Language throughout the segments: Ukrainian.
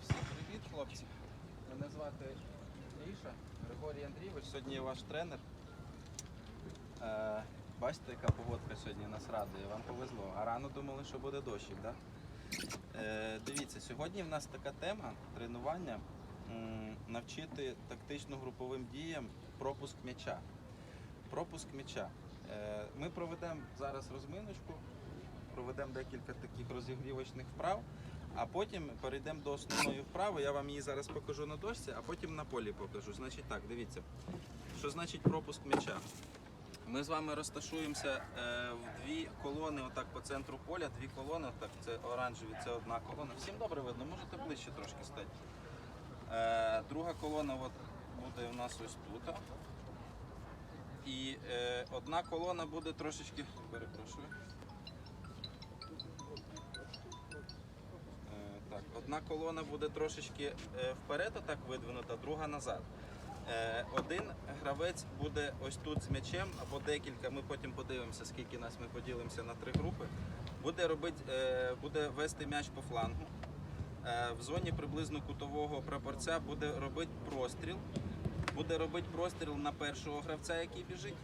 всім привіт, хлопці. Мене звати Гріша, Григорій Андрійович, сьогодні я ваш тренер. Е, бачите, яка погодка сьогодні нас радує, вам повезло. А рано думали, що буде дощик. Да? Е, дивіться, сьогодні в нас така тема тренування м, навчити тактично-груповим діям пропуск м'яча. Пропуск м'яча. Е, ми проведемо зараз розминочку, проведемо декілька таких розігрівочних вправ. А потім перейдемо до основної вправи. Я вам її зараз покажу на дошці, а потім на полі покажу. Значить так, дивіться, що значить пропуск м'яча. Ми з вами розташуємося е, в дві колони, отак по центру поля, дві колони, отак, це оранжеві, це одна колона. Всім добре видно, можете ближче трошки стати. Е, друга колона от, буде у нас ось тут. І е, одна колона буде трошечки, перепрошую. Одна колона буде трошечки е, вперед, отак видвинута, друга назад. Е, Один гравець буде ось тут з м'ячем, або декілька. Ми потім подивимося, скільки нас ми поділимося на три групи. Буде робити, е, буде вести м'яч по флангу. В зоні приблизно кутового прапорця буде робити простріл. Буде робити простріл на першого гравця, який біжить.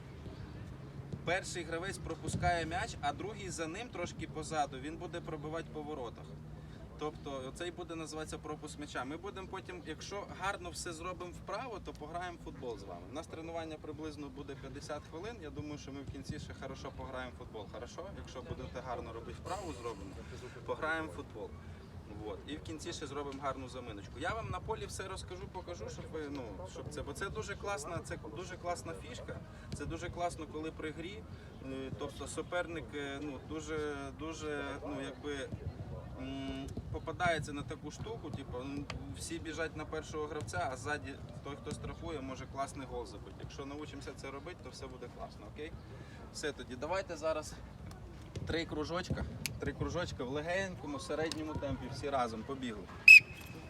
Перший гравець пропускає м'яч, а другий за ним трошки позаду. Він буде пробивати по воротах. Тобто цей буде називатися пропуск м'яча. Ми будемо потім, якщо гарно все зробимо вправо, то пограємо в футбол з вами. У нас тренування приблизно буде 50 хвилин. Я думаю, що ми в кінці ще хорошо пограємо в футбол. Хорошо? Якщо будете гарно робити вправу, зробимо, пограємо в футбол. Вот. І в кінці ще зробимо гарну заминочку. Я вам на полі все розкажу, покажу, щоб ви ну щоб це, бо це дуже класна, це дуже класна фішка. Це дуже класно, коли при грі. е, Тобто суперник е, ну дуже дуже ну якби попадається на таку штуку, типу, всі біжать на першого гравця, а ззаді той, хто страхує, може класний гол забити. Якщо навчимося це робити, то все буде класно, окей? Все тоді, давайте зараз три кружочка. Три кружочка в легенькому, середньому темпі, всі разом побігли.